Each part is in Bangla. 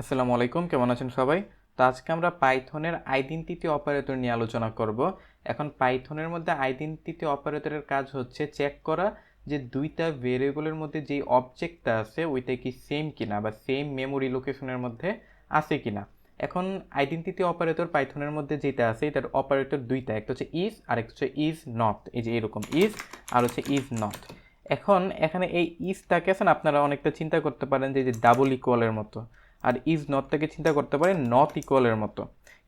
আসসালামু আলাইকুম, কেমন আছেন সবাই? তো আজকে আমরা পাইথনের আইডেন্টিটি অপারেটর নিয়ে আলোচনা করব। এখন পাইথনের মধ্যে আইডেন্টিটি অপারেটরের কাজ হচ্ছে চেক করা যে দুইটা ভেরিয়েবলের মধ্যে যেই অবজেক্টটা আছে, ওইটা কি সেম কিনা বা সেম মেমোরি লোকেশনের মধ্যে আছে কিনা। এখন আইডেন্টিটি অপারেটর পাইথনের মধ্যে যেটা আছে, এটার অপারেটর দুইটা, একটা হচ্ছে ইজ আর একটা হচ্ছে ইজ নট এই যে এরকম ইজ আর হচ্ছে ইজ নট এখন এখানে এই ইজটাকে আছেন, আপনারা অনেকটা চিন্তা করতে পারেন যে যে ডাবল ইকুয়ালের মতো। আর ইজ নটটাকে চিন্তা করতে পারেন নট ইকুয়ালের মতো।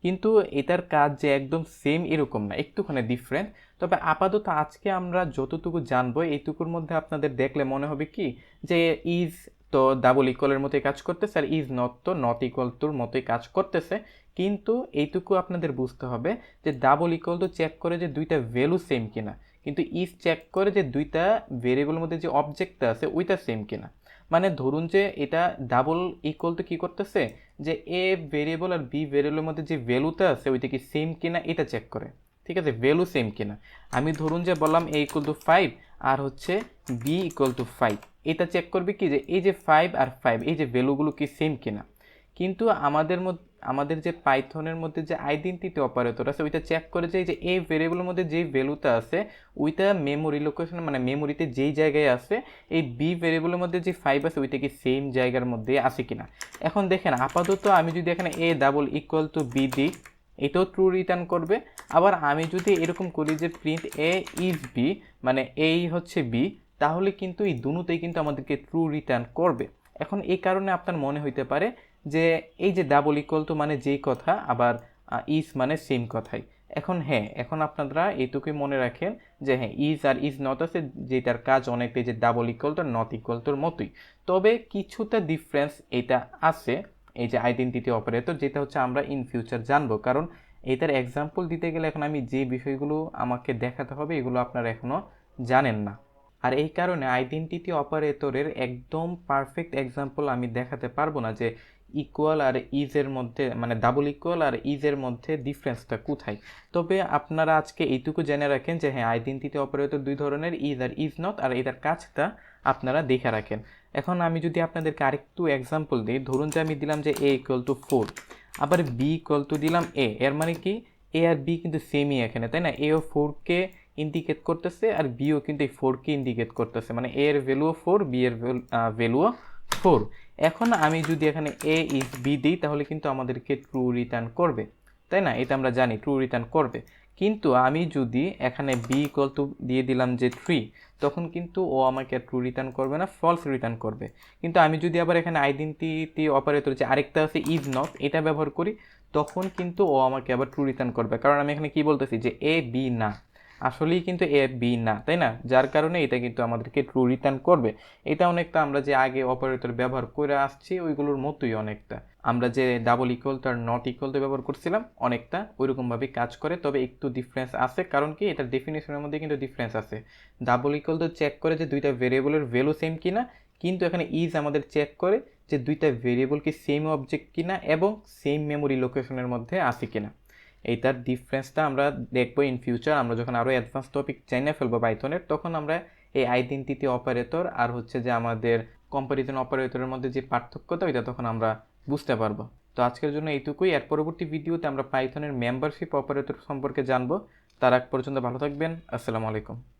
কিন্তু এটার কাজ যে একদম সেম এরকম না, একটুখানি ডিফারেন্ট তবে আপাতত আজকে আমরা যতটুকু জানব, এইটুকুর মধ্যে আপনাদের দেখলে মনে হবে কি? যে ইজ তো ডাবল ইকুয়ালের মতোই কাজ করতেছে আর ইজ নট তো নট ইকুয়াল টুর মতোই কাজ করতেছে। কিন্তু এইটুকু আপনাদের বুঝতে হবে যে ডাবল ইকুয়াল তো চেক করে যে দুইটা ভ্যালু সেম কিনা। কিন্তু ইজ চেক করে যে দুইটা ভেরিয়েবলের মধ্যে যে অবজেক্টটা আছে, ওইটা সেম কিনা। মানে ধরুন যে এটা ডাবল ইকুয়াল তো কী করতেছে? যে এ ভেরিয়েবল আর বি ভেরিয়েবলের মধ্যে যে ভ্যালুটা আছে, ওইটা কি সেম কিনা এটা চেক করে। ঠিক আছে? ভ্যালু সেম কিনা। আমি ধরুন যে বললাম এ ইকুয়াল টু ফাইভ আর হচ্ছে বি ইকুয়াল টু ফাইভ এটা চেক করবে কি? যে এই যে ফাইভ আর ফাইভ এই যে ভ্যালুগুলো কি সেম কিনা? কিন্তু আমাদের মধ্যে আমাদের যে পাইথনের মধ্যে যে আইডেন্টিটি অপারেটর আছে, ওইটা চেক করে যে যে এই ভেরিয়েবলের মধ্যে যেই ভ্যালুটা আছে, ওইটা মেমোরি লোকেশন মানে মেমোরিতে যেই জায়গায় আছে, এই বি ভেরিয়েবলের মধ্যে যে ফাইভ আছে, ওইটা কি সেম জায়গার মধ্যে আছে কিনা? এখন দেখেন, আপাতত আমি যদি এখানে A double equal to B দিই, এটাও ট্রু রিটার্ন করবে। আবার আমি যদি এরকম করি যে প্রিন্ট এ ইজ বি মানে এই হচ্ছে বি তাহলে কিন্তু এই দুটোতেই কিন্তু আমাদেরকে ট্রু রিটার্ন করবে। এখন এই কারণে আপনার মনে হইতে পারে যে এই যে ডাবল ইকুয়াল টু মানে যেই কথা, আবার ইজ মানে সেম কথাই। এখন হ্যাঁ এখন আপনারা এইটুকুই মনে রাখেন যে হ্যাঁ ইজ আর ইজ নট আছে, যেটার কাজ অনেকটাই যে double equal to not equal টুর মতোই। তবে কিছুটা ডিফারেন্স এটা আছে, এই যে আইডেন্টিটি অপারেটর যেটা হচ্ছে আমরা ইন ফিউচার জানব। কারণ এটার এক্সাম্পল দিতে গেলে এখন আমি যে বিষয়গুলো আমাকে দেখাতে হবে, এগুলো আপনারা এখনও জানেন না। আর এই কারণে আইডেন্টিটি অপারেটরের একদম পারফেক্ট এক্সাম্পল আমি দেখাতে পারব না যে ইকুয়াল আর ইজের মধ্যে মানে ডাবল ইকুয়াল আর ইজের মধ্যে ডিফারেন্সটা কোথায়? তবে আপনারা আজকে এইটুকু জেনে রাখেন যে হ্যাঁ আইডেন্টিটি অপারেটর দুই ধরনের ইজ আর ইজ নট আর এটার কাজটা আপনারা দেখে রাখেন। এখন আমি যদি আপনাদেরকে আরেকটু এক্সাম্পল দিই, ধরুন যে আমি দিলাম যে এ ইকুয়াল টু ফোর আবার বি ইকুয়াল টু দিলাম এ এর মানে কি? এ আর বি কিন্তু সেমই এখানে, তাই না? এ ও ফোরকে ইন্ডিকেট করতেছে আর বিও কিন্তু এই ফোরকে ইন্ডিকেট করতেছে মানে এ এর ভ্যালুও ফোর বি এর ভ্যালুও ফোর এখন আমি যদি এখানে এ ইজ বি দিই, তাহলে কিন্তু আমাদেরকে ট্রু রিটার্ন করবে। তাই না? এটা আমরা জানি ট্রু রিটার্ন করবে। কিন্তু আমি যদি এখানে বি ইকুয়াল টু দিয়ে দিলাম যে থ্রি তখন কিন্তু ও আমাকে ট্রু রিটার্ন করবে না ফলস রিটার্ন করবে। কিন্তু আমি যদি আবার এখানে আইডেন্টিটি অপারেটর যে আরেকটা আছে ইজ নট এটা ব্যবহার করি, তখন কিন্তু ও আমাকে আবার ট্রু রিটার্ন করবে। কারণ আমি এখানে কি বলতেছি যে এ বি না। আসলেই কিন্তু এ বি না, তাই না? যার কারণে এটা কিন্তু আমাদেরকে ট্রু রিটার্ন করবে। এটা অনেকটা আমরা যে আগে অপারেটর ব্যবহার করে আসছি, ওইগুলোর মতোই অনেকটা। আমরা যে ডাবল ইকুয়াল তার নট ইকুয়াল ব্যবহার করছিলাম, অনেকটা ওইরকমভাবে কাজ করে, তবে একটু ডিফারেন্স আছে। কারণ কি? এটার ডেফিনেশনের মধ্যে কিন্তু ডিফারেন্স আছে। ডাবল ইকুয়াল তো চেক করে যে দুইটা ভেরিয়েবলের ভ্যালু সেম কিনা, কিন্তু এখানে ইজ আমাদের চেক করে যে দুইটা ভেরিয়েবল কি সেম অবজেক্ট কিনা এবং সেম মেমোরি লোকেশনের মধ্যে আছে কিনা। এইটার ডিফারেন্সটা আমরা দেখব ইন ফিউচার আমরা যখন আরও অ্যাডভান্স টপিক চাইনে ফেলব পাইথনের তখন আমরা এই আইডেন্টিটি অপারেটর আর হচ্ছে যে আমাদের কম্পারিজন অপারেটরের মধ্যে যে পার্থক্যটা, ওইটা তখন আমরা বুঝতে পারব। তো আজকের জন্য এইটুকুই। এর পরবর্তী ভিডিওতে আমরা পাইথনের মেম্বারশিপ অপারেটর সম্পর্কে জানব। তার আগ পর্যন্ত ভালো থাকবেন। আসসালামু আলাইকুম।